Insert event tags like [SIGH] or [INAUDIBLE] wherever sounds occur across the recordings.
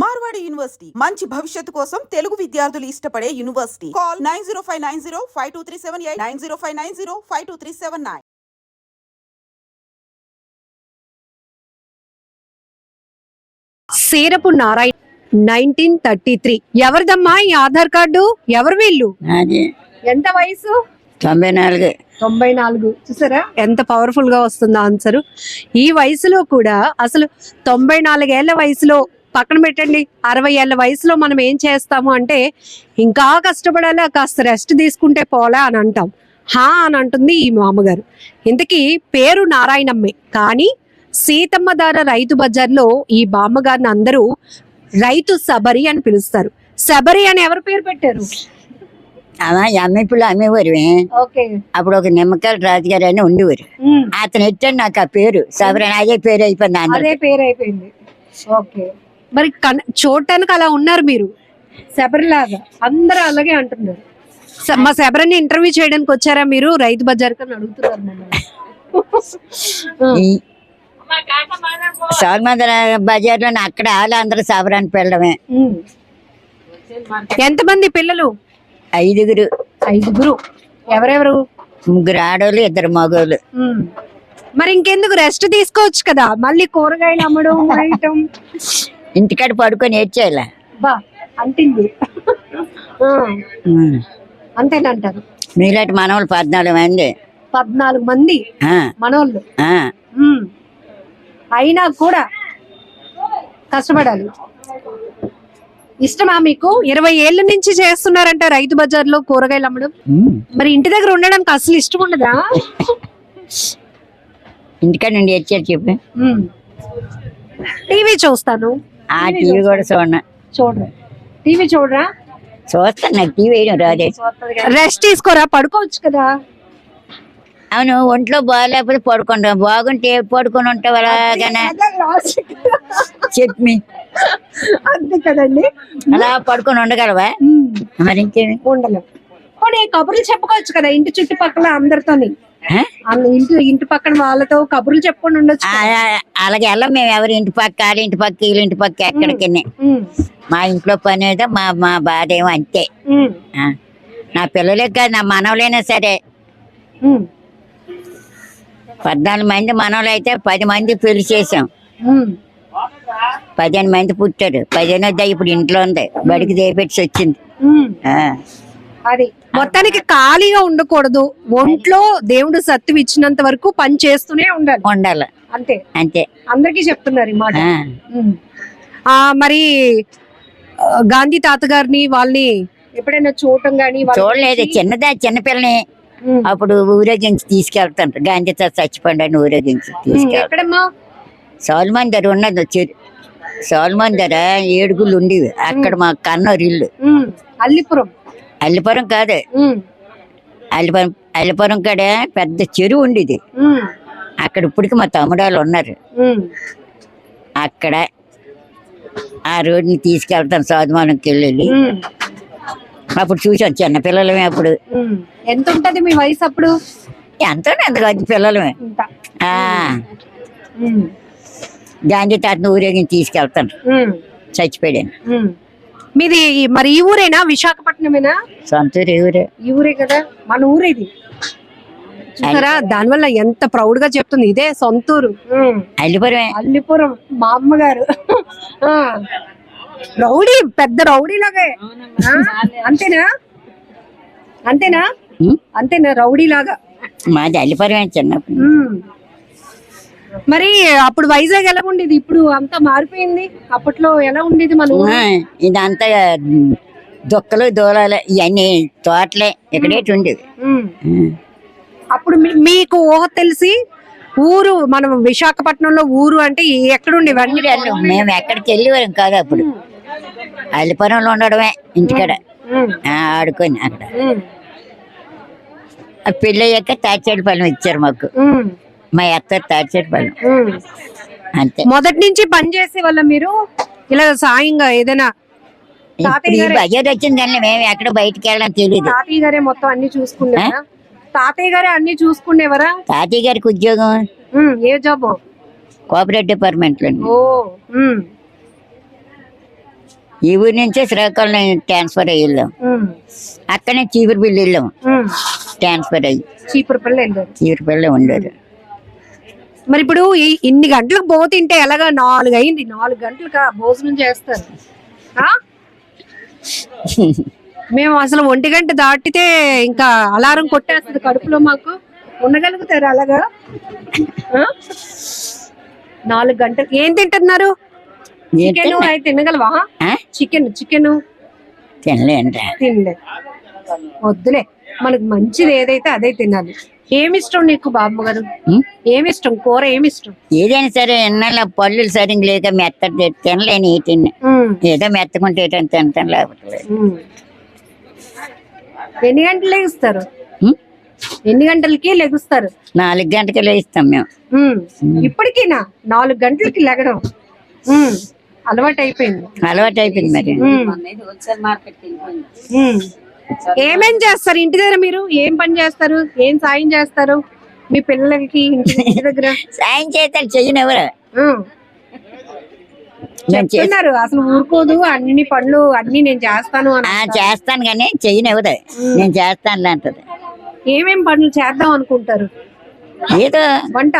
Marwadi university మంచి భవిష్యత్తు కోసం తెలుగు విద్యార్థులు ఇష్టపడే university. Call nine zero five nine zero five two three seven eight nine zero five nine zero five two three seven nine. Serapu Narayana nineteen thirty three. ఎవరిదమ్మా ఈ Aadhaar card? ఎవరు వీళ్ళు? ఎంత వయసు? తొంభై నాలుగు. తొంభై నాలుగు. చూసారా? ఎంత పవర్ఫుల్గా వస్తుంది ఆన్సర్ ఈ వయసులో కూడా అసలు తొంభై నాలుగేళ్ళ వయసులో పక్కన పెట్టండి అరవై ఏళ్ళ వయసులో మనం ఏం చేస్తాము అంటే ఇంకా కష్టపడాలా కాస్త రెస్ట్ తీసుకుంటే పోలా అని అంటాం. హా అని అంటుంది ఈ మామగారు. ఇంతకీ పేరు నారాయణమ్మే. కానీ సీతమ్మ దార రైతు బజార్లో ఈ బామ్మగారిని అందరూ రైతు సబరి అని పిలుస్తారు. సబరి అని ఎవరు పేరు పెట్టారు? అమ్మిప్పుడు అమ్మేవారు అప్పుడు ఒక నిమ్మకాయల రాజుగారు అని ఉండేవారు. అతను ఎట్టాడు నాకు ఆ పేరు. సబరన్ అదే పేరు అయిపోయింది అదే పేరు అయిపోయింది. ఓకే. మరి చూడటానికి అలా ఉన్నారు మీరు. శబరిలాగా. అందరూ అలాగే అంటున్నారు. మా శబరిని ఇంటర్వ్యూ చేయడానికి వచ్చారా మీరు? రైతు బజార్ కని అడుగుతున్నారు సోల్మందర బజార్లో అక్కడ వాళ్ళు అందరూ సబరాన్ని పెళ్ళడమే ఉమ్. ఎంతమంది పిల్లలు? ఐదుగురు. ఐదుగురు. ఎవరెవరు? ముగ్గురు ఆడోళ్ళు ఇద్దరు మగోళ్ళు. ఉమ్. మరి ఇంకెందుకు రెస్ట్ తీసుకోవచ్చు కదా. మళ్ళీ కూరగాయలు అమ్మడం వేయటం ఇంటికాడ పడుకొని ఏడ్చేయాల? బా అంటింది. ఆ, అంతేనంటారు మీలాంటి మనవాళ్ళు పద్నాలుగు మంది. పద్నాలుగు మంది ఆ, మనోళ్ళు. ఆ. ఉమ్. అయినా కూడా కష్టపడాలి. ఇష్టమా మీకు? ఇరవై ఏళ్ళ నుంచి చేస్తున్నారంట రైతు బజార్లో కూరగాయలు అమ్మడం. మరి ఇంటి దగ్గర ఉండడానికి అసలు ఇష్టం ఉండదా? ఇంటికాడ నుండి ఏడ్చారు చెప్పు. టీవీ చూస్తాను. ఆ టీవీ కూడా చూడ చూడరా? టీవీ చూడరా? చూస్తాను నాకు టీవీ వేయడం రాదే. రెస్ట్ తీసుకోరా? పడుకోవచ్చు కదా. అవును ఒంట్లో బాగాలేకపోతే పడుకుంటాం. బాగుంటే పడుకొని ఉంటావు అలాగనే. చెప్పి అంతే కదండి. అలా పడుకొని ఉండగలవా? మరి ఇంకేమి? పోనీ కబుర్లు చెప్పుకోవచ్చు కదా ఇంటి చుట్టుపక్కల అందరితోని? అన్ని ఇంటి ఇంటి పక్కన వాళ్ళతో కబుర్లు చెప్పుకొని ఉండొచ్చు అలాగే వెళ్ళం మేము ఎవరి ఇంటి పక్క వాళ్ళ ఇంటి పక్క వీళ్ళ ఇంటి పక్క ఎక్కడికి మా ఇంట్లో పని ఏదో మా మా బాధ ఏమో అంతే. ఆ. నా పిల్లలే కాదు నా మనవలైనా సరే. ఉమ్, పద్నాలుగు మంది మనవలు అయితే పది మంది పెళ్ళి చేసాం ఉమ్. పదిహేను మంది పుట్టారు. పదిహేను వద్ద? ఇప్పుడు ఇంట్లో ఉంది. బడికి దేపెట్టి వచ్చింది. ఆ. అది. మొత్తానికి ఖాళీగా ఉండకూడదు. ఒంట్లో దేవుడు సత్తువ ఇచ్చినంత వరకు పని చేస్తూనే ఉండాలి. ఉండాలి. అంతే. అంతే. అందరికీ చెప్తున్నారు ఈ మాట. ఆ. ఉమ్. ఆ మరి ఆ, గాంధీ తాత గారిని వాళ్ళని ఎప్పుడైనా చూడటం గానీ వాళ్ళ చూడలేదు. గురించి- చిన్నదా? చిన్నపిల్లని ఉమ్. అప్పుడు ఊరేగించి తీసుకెళ్తాంటారు. గాంధీ తాత చచ్చిపోండి ఊరేగించి ఉమ్, ఎక్కడమ్మా? సోల్మాన్ దగ్గర ఉన్నది చెరు సోల్మాన్ దగ్గర ఏడుగులు ఉండేవి. అక్కడ మా కన్నూరు ఇల్లు. అల్లిపురం. అల్లిపురం కాదు. అల్లిపురం అల్లిపురం కాడ పెద్ద చెరువు ఉండేది. అక్కడ ఇప్పటికి మా తమ్ముడాలు ఉన్నారు. అక్కడ ఆ రోడ్ని తీసుకెళ్తాను సోదమానంకి వెళ్ళి. అప్పుడు చూసాం చిన్నపిల్లలమే అప్పుడు. ఉమ్. ఎంత ఉంటది మీ వయసు అప్పుడు? ఎంతో ఎంత కాదు పిల్లలమే గాంధీ తాతను ఊరేగించి తీసుకెళ్తాను. చచ్చిపోయాను. మీది మరి ఈ ఊరేనా? విశాఖపట్నమేనా? సొంత ఊరు ఊరే. ఈ ఊరే కదా? మన ఊరే ఇది. చూసారా? దానివల్ల ఎంత ప్రౌడ్గా చెప్తుంది. ఇదే సొంతూరు. అల్లిపురమే అల్లిపురం మా అమ్మగారు. రౌడీ పెద్ద రౌడీ లాగే? అంతేనా? అంతేనా? అంతేనా? రౌడీ లాగా మాది అల్లిపురమే చిన్నప్పుడు. మరి అప్పుడు వైజాగ్ ఎలా ఉండేది ఇప్పుడు అంతా మారిపోయింది అప్పట్లో ఎలా ఉండేది మన ఇదంతా దుక్కలు దూలాలు ఇవన్నీ తోటలే ఇక్కడే ఉండేవి ఉమ్. ఉం. అప్పుడు మీ- మీకు ఊహ తెలిసి ఊరు మనం విశాఖపట్నంలో ఊరు అంటే ఎక్కడ ఉండేవి అన్ని ఊరెళ్ళు. మేము ఎక్కడికి వెళ్ళేవారం కాదు అప్పుడు అల్లిపురంలో ఉండడమే ఇంటికాడ ఉమ్. ఆ, ఆడుకొని అక్కడ ఉమ్. ఆ పెళ్ళి అయ్యాక తాచేడు పళ్ళం ఇచ్చారు మాకు ఉమ్. మా అత్త పళ్ళం ఉమ్. అంతే. మొదటి నుంచి పని చేసే వాళ్ళ మీరు? ఇలా సాయంగా ఏదైనా ఇప్పుడు ఈ బజార్ వచ్చింది కానీ మేము ఎక్కడ బయటికి వెళ్ళడం తెలియదు తాతయ్య గారే మొత్తం అన్ని చూసుకునేవారా తాతయ్య గారే అన్ని చూసుకునేవారా? తాతయ్య గారికి ఉద్యోగం. Um, a job? కోఆపరేటివ్ డిపార్ట్మెంట్లో ఓ ఉమ్, ఈ ఊరి నుంచే శ్రీకాకుళం ట్రాన్స్ఫర్ అయ్యి వెళ్ళాం ఉమ్, అక్కడనే చీపురుపల్లి వెళ్ళాం. ఉమ్. ట్రాన్స్ఫర్ అయ్యి. చీపురు పిల్ల వెళ్ళారు. చీపురుపల్లి ఉండేది. మరి ఇప్పుడు ఈ- ఇన్ని గంటలకు బో తింటే ఎలాగా నాలుగు అయింది? నాలుగు గంటలకు భోజనం చేస్తారు? మేము అసలు ఒంటి గంట దాటితే ఇంకా అలారం కొట్టేస్తుంది కడుపులో మాకు. ఉండగలుగుతారు అలాగా? నాలుగు గంటలు. ఏం తింటున్నారు? చికెన్? అయితే తినగలవా? Chicken chicken. తినలేండి తినలే. వద్దులే. మనకు మంచిది ఏదైతే అదే తినాలి. ఏమి ఇష్టం నీకు బాబు గారు? ఏమి ఇష్టం? కూర ఏమి ఇష్టం? ఏదైనా సరే ఎన్నాళ్ళ పళ్ళు సరిగ్గా లేక మెత్త తినలేని ఉం. ఏదో మెత్తకుంటే ఏటని తింటాం లేకపోతే. ఎన్ని గంటలు లెగుస్తారు? ఉం? ఎన్ని గంటలకి లెగుస్తారు? నాలుగు గంటకి లేస్తాం మేము. ఇప్పటికీనా? నాలుగు గంటలకి లెగడం. అలవాటు అయిపోయింది అలవాటు అయిపోయింది మరి. ఏమేం చేస్తారు? ఇంటి దగ్గర మీరు ఏం పని చేస్తారు? ఏం సాయం చేస్తారు? మీ పిల్లలకి ఇంటి దగ్గర? సాయం చేస్తారు. చెయ్యనివ్వరు ఉమ్. నేను చే- చెప్తున్నారు. అసలు ఊరుకోదు. అన్ని పనులు అన్ని నేను చేస్తాను చేస్తాను కానీ చెయ్యనివ్వదు నేను చేస్తాను అంటది. ఏమేం పనులు చేద్దాం అనుకుంటారు? ఏదో వంట?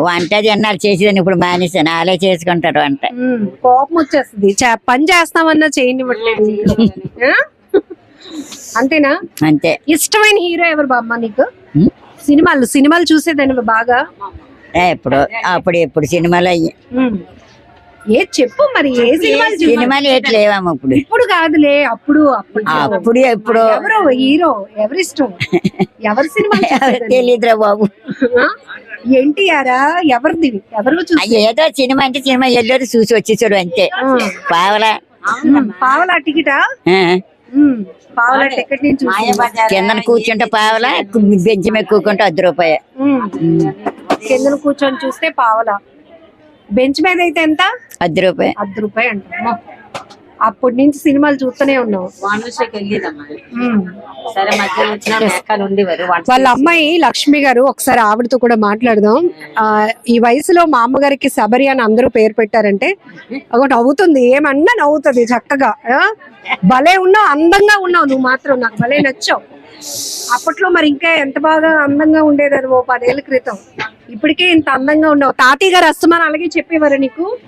వంట జన్నాలు చేసేదని ఇప్పుడు మానేసాను వాళ్ళే చేసుకుంటారు వంట. కోపం వచ్చేస్తుంది. పని చేస్తామన్నా చేయనివ్వట్లేదు? [LAUGHS] అంతేనా? అంతే. ఇష్టమైన హీరో ఎవరు బామ్మ నీకు? సినిమాలు సినిమాలు చూసేదాన్ని బాగా? ఎప్పుడు అప్పుడు ఎప్పుడు సినిమాలు అయ్యి. ఏ చెప్పు మరి ఏ సినిమాలు సినిమాలు ఏటి లేవమ్మ ఇప్పుడు ఇప్పుడు కాదులే అప్పుడు అప్పుడు ఎప్పుడు. ఎవరు హీరో ఎవరిష్టం? ఎవరి సినిమా [LAUGHS] తెలియదురా బాబు. ఎన్టీఆరా? ఎవరిది? ఎవరు ఏదో సినిమా అంటే సినిమా వెళ్ళారు చూసి వచ్చేసాడు అంతే. పావలా. పావలా టికెటా? పావలా టికెట్ నుంచి చూసి కిందన కూర్చుంటే పావలా బెంచ్ మీద కూకుంటే అర్ధ రూపాయ. ఉం. కిందన కూర్చొని చూస్తే పావలా. బెంచ్ మీద అయితే ఎంత? అర్ధ రూపాయ. అర్ధ రూపాయి అంటాం. అప్పటి నుంచి సినిమాలు చూస్తూనే ఉన్నాం. వాళ్ళ అమ్మాయి లక్ష్మి గారు ఒకసారి ఆవిడతో కూడా మాట్లాడదాం. ఆ, ఈ వయసులో మా అమ్మగారికి శబరి అని అందరూ పేరు పెట్టారంటే ఒక నవ్వుతుంది. ఏమన్నా నవ్వుతుంది చక్కగా. ఆ? భలే ఉన్నావు అందంగా ఉన్నావు నువ్వు మాత్రం. నాకు భలే నచ్చావు. అప్పట్లో మరి ఇంకా ఎంత బాగా అందంగా ఉండేదని ఓ పదేళ్ళ క్రితం. ఇప్పటికే ఇంత అందంగా ఉన్నావు. తాతయ్య గారు అస్తమానం అలాగే చెప్పేవారు నీకు?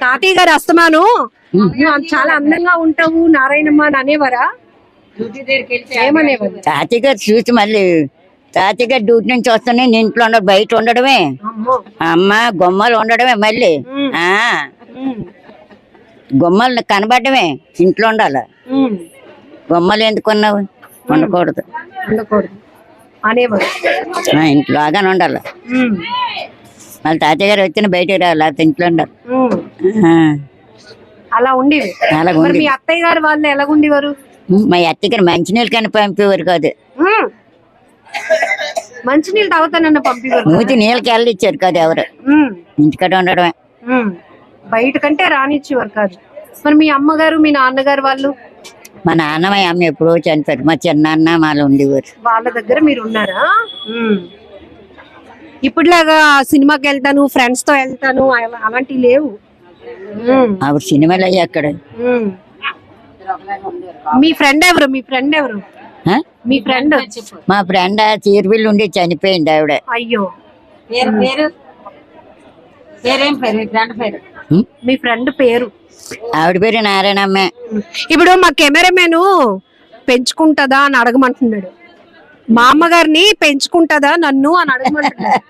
తాతయ్య గారు అస్తమాను. చాలా అందంగా ఉంటావు నారాయణమ్మ అని అనేవారా? ఏమనేవారు? తాతయ్య గారు చూసి మళ్ళీ తాతయ్య గారు డ్యూటీ నుంచి వస్తానే నేను ఇంట్లో ఉండడు బయట ఉండడమే. అమ్మో. గుమ్మలు ఉండడమే మళ్ళీ. ఆ. గుమ్మలు కనబడమే ఇంట్లో ఉండాలి. గుమ్మలు ఎందుకున్నావు ఉండకూడదు. ఉండకూడదు. అనేవారు. ఇంట్లోగానే ఉండాలి. మళ్ళీ తాతయ్య గారు వచ్చిన బయటకు రావాలి లేకపోతే ఇంట్లో. ఆ, అలా ఉండేవి. అలాగ మరి ఉంది మీ అత్తయ్య గారు వాళ్ళు ఎలాగుండేవారు మా అత్తయ్య గారు మంచినీళ్ళు కానీ పంపేవారు కాదు. ఉమ్. మంచినీళ్ళు తాగుతానన్న పంపేవారు మూతి నీళ్ళకి వెళ్ళి ఇచ్చారు కాదు ఎవరు. ఉమ్, ఇంటికాడ ఉండడమే. ఉమ్. బయట కంటే రానిచ్చేవారు కాదు. మరి మీ అమ్మగారు మీ నాన్నగారు వాళ్ళు? మా నాన్న మా అమ్మ ఎప్పుడో చనిపోయారు. మా చిన్నాన్న మాలో ఉండేవారు. వాళ్ళ దగ్గర మీరు ఉన్నారా? ఉమ్. ఇప్పుడులాగా సినిమాకి వెళ్తాను ఫ్రెండ్స్తో వెళ్తాను అలా- అలాంటివి లేవు. ఉమ్, ఆవిడ సినిమాలు అయ్యి అక్కడ. ఉమ్. మీ ఫ్రెండ్ ఎవరు? మీ ఫ్రెండ్ ఎవరు? ఆ? మీ ఫ్రెండ్ మా ఫ్రెండ్ చీరబిల్లు ఉండి చనిపోయింది ఆవిడ. అయ్యో. పేరు పేరు? పేరేం పేరు? మీ ఫ్రెండ్ పేరు? ఉం? మీ ఫ్రెండ్ పేరు. ఆవిడ పేరు నారాయణమ్మే. ఇప్పుడు మా కెమెరామెన్ పెంచుకుంటదా అని అడగమంటున్నాడు. మా అమ్మగారిని పెంచుకుంటదా నన్ను అని అడగమంటున్నాడు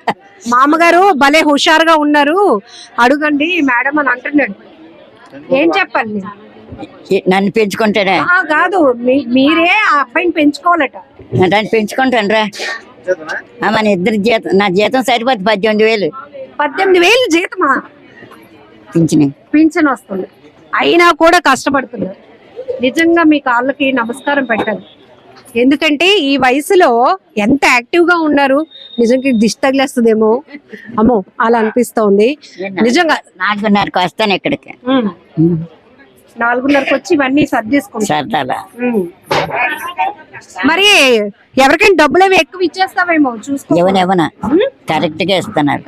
మా అమ్మగారు భలే హుషారుగా ఉన్నారు. అడగండి మేడం అని అంటున్నాడు. ఏం చెప్పాలి నేను? నన్ను పెంచుకుంటాడా కాదు మీరే ఆ అబ్బాయిని పెంచుకోవాలట. నన్ను పెంచుకుంటాను రా మన ఇద్దరు జీతం నా జీతం సరిపోతుంది పద్దెనిమిది వేలు. పద్దెనిమిది వేలు జీతమా? పింఛని. పింఛన్ వస్తుంది. అయినా కూడా కష్టపడుతున్నారు. నిజంగా మీ కాళ్ళకి నమస్కారం పెట్టాలి ఎందుకంటే ఈ వయసులో ఎంత యాక్టివ్గా ఉన్నారు? నిజంగా దిష్టి తగిలేస్తుందేమో? అమ్మో అలా అనిపిస్తోంది. నిజంగా. నాలుగున్నరకు వస్తాను ఇక్కడికి. నాలుగున్నరకు వచ్చి ఇవన్నీ సర్దేసుకుంటాం సరదాలా ఉమ్. మరి ఎవరికైనా డబ్బులు అవి ఎక్కువ ఇచ్చేస్తావేమో? చూసుకో. ఇవ్వనివ్వన కరెక్ట్గా ఇస్తున్నారు.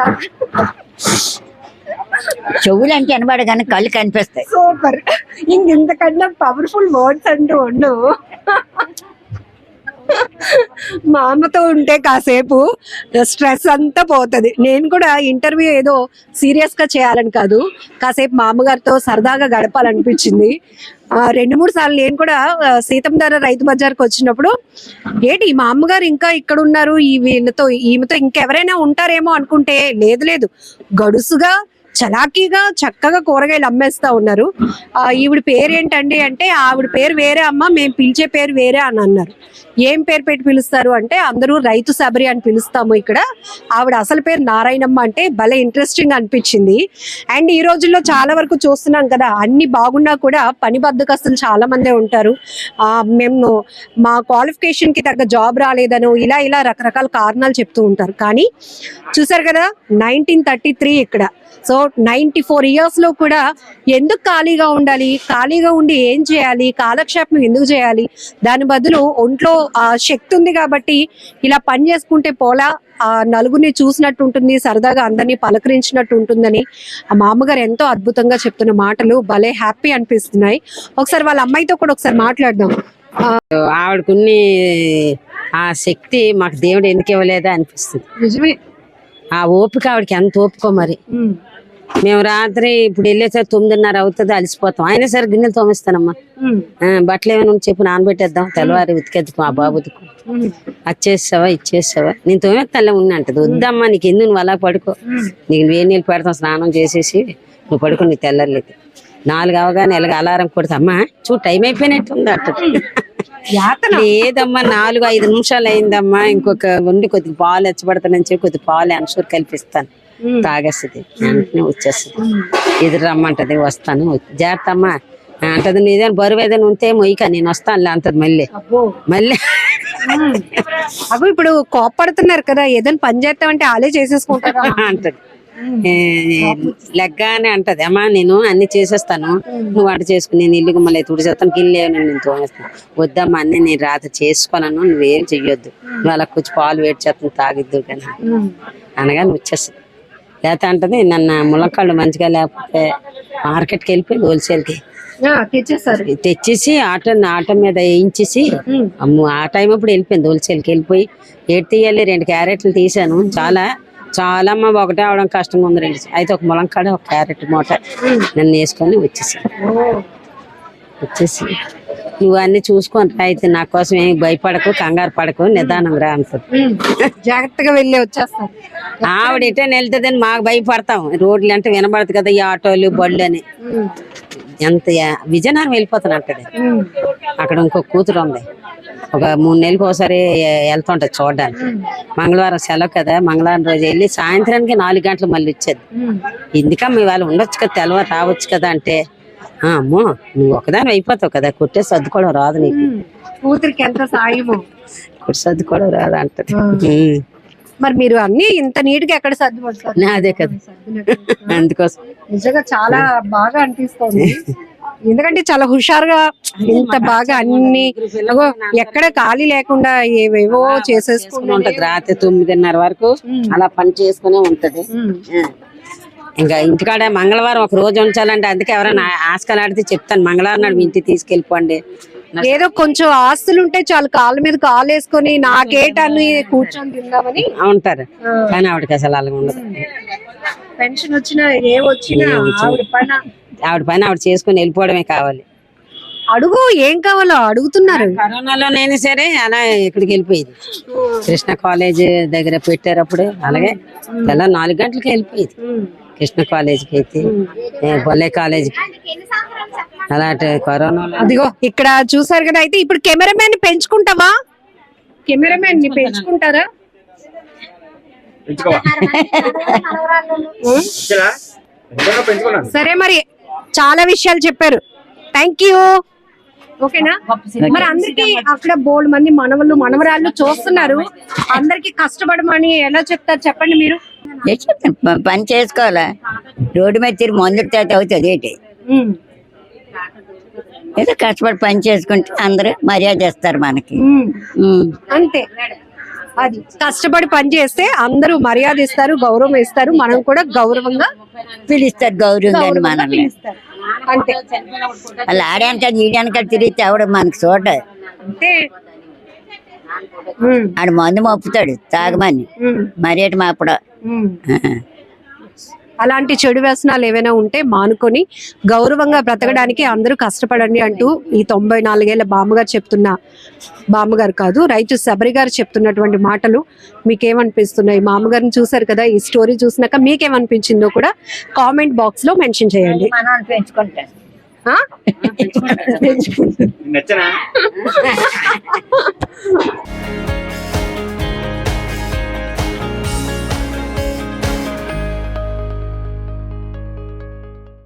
చెవులు అంటే వినబడ కానీ కళ్ళు కనిపిస్తాయి. సూపర్. ఇంక ఇంతకన్నా పవర్ఫుల్ వర్డ్స్ అంటూ ఉండవు మా అమ్మతో ఉంటే కాసేపు స్ట్రెస్ అంతా పోతుంది. నేను కూడా ఇంటర్వ్యూ ఏదో సీరియస్గా చేయాలని కాదు. కాసేపు మా అమ్మగారితో సరదాగా గడపాలనిపించింది. రెండు మూడు సార్లు నేను కూడా ఆ, సీతంధార రైతు బజార్కి వచ్చినప్పుడు ఏంటి మా అమ్మగారు ఇంకా ఇక్కడ ఉన్నారు ఈ వీళ్ళతో ఈమెతో ఇంకెవరైనా ఉంటారేమో అనుకుంటే లేదు లేదు. గడుసుగా చలాకీగా చక్కగా కూరగాయలు అమ్మేస్తా ఉన్నారు. ఈవిడ పేరు ఏంటండి అంటే ఆవిడ పేరు వేరే అమ్మ మేము పిలిచే పేరు వేరే అని అన్నారు. ఏం పేరు పెట్టి పిలుస్తారు అంటే అందరూ రైతు శబరి అని పిలుస్తాము ఇక్కడ. ఆవిడ అసలు పేరు నారాయణమ్మ అంటే భలే ఇంట్రెస్టింగ్ అనిపించింది. అండ్ ఈ రోజుల్లో చాలా వరకు చూస్తున్నాం కదా అన్ని బాగున్నా కూడా పని బద్దకస్తులు చాలా మందే ఉంటారు. మేము మా క్వాలిఫికేషన్కి తగ్గ జాబ్ రాలేదనో ఇలా ఇలా రకరకాల కారణాలు చెప్తూ ఉంటారు. కానీ చూసారు కదా నైన్టీన్ థర్టీ త్రీ ఇక్కడ. సో నైన్టీ ఫోర్ ఇయర్స్లో కూడా ఎందుకు ఖాళీగా ఉండాలి? ఖాళీగా ఉండి ఏం చేయాలి? కాలక్షేపం ఎందుకు చేయాలి? దాని బదులు ఒంట్లో శక్తి ఉంది కాబట్టి ఇలా పని చేసుకుంటే పోలా ఆ నలుగురిని చూసినట్టు ఉంటుంది సరదాగా అందరినీ పలకరించినట్టు ఉంటుందని ఆ మామగారు ఎంతో అద్భుతంగా చెప్తున్న మాటలు భలే హ్యాపీ అనిపిస్తున్నాయి. ఒకసారి వాళ్ళ అమ్మాయితో కూడా ఒకసారి మాట్లాడదాం. ఆవిడకున్ని ఆ శక్తి మాకు దేవుడు ఎందుకు ఇవ్వలేదా అనిపిస్తుంది. నిజమే. ఆ ఓపిక ఆవిడకి ఎంత ఓపికో మరి. మేము రాత్రి ఇప్పుడు వెళ్ళేసరికి తొమ్మిదిన్నర అవుతుంది అలసిపోతాం. అయినా సరే గిన్నెలు తోమిస్తానమ్మా. ఆ, బట్టలు ఏమైనా ఉంటే చెప్పు నానబెట్టేద్దాం. తెల్లవారి ఉతికేద్దాం మా బాబు ఉతుకు. అది చేసావా ఇది చేసావా నేను తోమేస్తానులే ఉన్నా అంటది. వద్దమ్మా నీకు ఎందుకు నువ్వు అలా పడుకో? నీకు వేడి నీళ్ళు పెడతాం స్నానం చేసేసి నువ్వు పడుకో నీకు తెల్లర్లేదు. నాలుగు అవగానే ఎలాగ అలారం కొడతా. అమ్మా చూడు టైం అయిపోయినట్టుంది అంటది. లేదమ్మా నాలుగు ఐదు నిమిషాలు అయిందమ్మా. ఇంకొక ఉండి కొద్దిగా పాలు ఎచ్చబడతానని చెప్పి కొద్ది పాలు అన్షూర్ కల్పిస్తాను. తాగేస్తుంది. వెంటనే వచ్చేస్తుంది. ఎదురు రమ్మంటది వస్తాను. జాగ్రత్త అమ్మా అంటది నీదేనా బరువు ఏదైనా ఉంటే మొయ్యక నేను వస్తానులే అంటది మళ్ళీ. మళ్ళీ అగో ఇప్పుడు కోప్పడుతున్నారు కదా ఏదైనా పని చేస్తామంటే ఆలే చేసేసుకుంటారా? [LAUGHS] అంటది. లెగ్గానే అంటది అమ్మా నేను అన్ని చేసేస్తాను. నువ్వు అటు చేసుకుని నేను ఇల్లు మళ్ళీ తుడిచేస్తాను గిల్లు ఏమైనా నేను తోమేస్తాను. వద్దమ్మా అన్ని నేను రాత్రి చేసుకోనను నువ్వేం చెయ్యొద్దు. నువ్వు అలా కొంచెం పాలు వేడి చేస్తాను తాగిద్దు కానీ. అనగా నువ్వు లేకపోతే అంటది నన్ను ములక్కాళ్ళు మంచిగా లేకపోతే మార్కెట్కి వెళ్ళిపోయి హోల్సేల్కి. తెచ్చేసారు. తెచ్చేసి ఆటో ఆటో మీద వేయించేసి అమ్ము ఆ టైం అప్పుడు వెళ్ళిపోయింది హోల్సేల్కి వెళ్ళిపోయి. ఏడు తీయాలి రెండు క్యారెట్లు తీసాను చాలా చాలా అమ్మ ఒకటే అవడం కష్టంగా ఉంది రెండు. అయితే ఒక ములంకాడ ఒక క్యారెట్ మూట నన్ను వేసుకొని వచ్చేసి వచ్చేసి నువ్వు అన్ని చూసుకొని అయితే నా కోసం ఏమి భయపడకు కంగారు పడకు నిదానం రా అంటుంది. జాగ్రత్తగా వెళ్ళి వచ్చేస్తారు ఆవిడ ఎటే వెళ్తుందని మాకు భయపడతాం. రోడ్లు అంటే వినబడదు కదా ఈ ఆటోలు బళ్ళు అని. ఎంత విజయనగరం వెళ్ళిపోతాను అంటది అక్కడ ఇంకో కూతురు ఉంది. ఒక మూడు నెలలకు ఒకసారి వెళ్తుంటది చూడడానికి. మంగళవారం సెలవు కదా మంగళవారం రోజు వెళ్ళి సాయంత్రానికి నాలుగు గంటలు మళ్ళీ వచ్చేది. ఎందుకమ్మా ఇవాళ ఉండొచ్చు కదా తెల్లవారు రావచ్చు కదా అంటే. "ఆ, అమ్మో నువ్వు ఒకదాని అయిపోతావు కదా కుట్టే సర్దుకోవడం రాదు నీకు. కూతురికి ఎంత సాయము? కుట్టి సర్దుకోవడం రాదు అంటది. ఉమ్. మరి మీరు అన్ని ఇంత నీట్గా ఎక్కడ సర్దుపడతారు అదే కదా. అందుకోసం. నిజంగా చాలా బాగా అనిపిస్తుంది. [LAUGHS] ఎందుకంటే చాలా హుషారుగా ఇంత బాగా అన్ని అగో ఎక్కడ ఖాళీ లేకుండా ఏవేవో చేసుకుని చేసేసుకుంటూ ఉంటది రాత్రి తొమ్మిదిన్నర వరకు అలా పని చేసుకునే ఉంటది. ఆ. ఇంకా ఇంటికాడ మంగళవారం ఒక రోజు ఉంచాలంటే అందుకే ఎవరైనా ఆస్కలు ఆడితే చెప్తాను. మంగళవారం నాడు మీ ఇంటికి తీసుకెళ్ళిపోండి. ఏదో కొంచెం ఆస్తులు ఉంటే చాలు కాళ్ళ మీద కాలు వేసుకొని నాకేటని కూర్చొని తిందామని. ఉంటారు. కానీ ఆవిడకి అసలు అలా ఉండదు. పెన్షన్ వచ్చినా ఏ వచ్చినా. ఆవిడ పైన. ఆవిడ పని ఆవిడ చేసుకుని వెళ్ళిపోవడమే కావాలి. అడుగు ఏం కావాలో అడుగుతున్నారు. కరోనాలోనైనా సరే అలా ఇక్కడికి వెళ్ళిపోయేది. కృష్ణ కాలేజ్ దగ్గర పెట్టారప్పుడు అలాగే తెల్ల నాలుగు గంటలకి వెళ్ళిపోయేది. కృష్ణ కాలేజీకి అయితే బొల్లే కాలేజీకి. అలాంటి కరోనాలో అదిగో ఇక్కడ చూసారు కదా అయితే ఇప్పుడు కెమెరామెన్ని పెంచుకుంటావా కెమెరామెన్ని పెంచుకుంటారా? సరే మరి చాలా విషయాలు చెప్పారు. థ్యాంక్ యూ ఓకేనా? మరి అందరికి అక్కడ బోల్డ్ మంది మనవళ్ళు మనవరాళ్ళు చూస్తున్నారు. అందరికి కష్టపడమని ఎలా చెప్తారు చెప్పండి మీరు? చెప్తాను, పని చేసుకోవాలా? రోడ్డు మీద తిరిగి మందు తాత అవుతుంది ఏంటి? ఏదో కష్టపడి పని చేసుకుంటే అందరూ మర్యాద ఇస్తారు మనకి. అంతే. అది కష్టపడి పని చేస్తే అందరూ మర్యాద ఇస్తారు గౌరవం ఇస్తారు మనం కూడా గౌరవంగా పిలుస్తారు గౌరవంగా పిలుస్తారు. అంతే. వాళ్ళు ఆడాక ఈడాక తిరిగితే ఎవడు మనకు చూడ అంటే ఆడు మందు మప్పుతాడు తాగమని. మరేటి మాపడు. అలాంటి చెడు వ్యసనాలు ఏవైనా ఉంటే మానుకొని గౌరవంగా బ్రతకడానికి అందరూ కష్టపడండి అంటూ ఈ తొంభై నాలుగేళ్ళ బామ్మగారు చెప్తున్న బామ్మగారు కాదు రైతు శబరి గారు చెప్తున్నటువంటి మాటలు మీకేమనిపిస్తున్నాయి? మామగారిని చూసారు కదా ఈ స్టోరీ చూసినాక మీకేమనిపించిందో కూడా కామెంట్ బాక్స్లో మెన్షన్ చేయండి? [LAUGHS] నచ్చనా? [LAUGHS]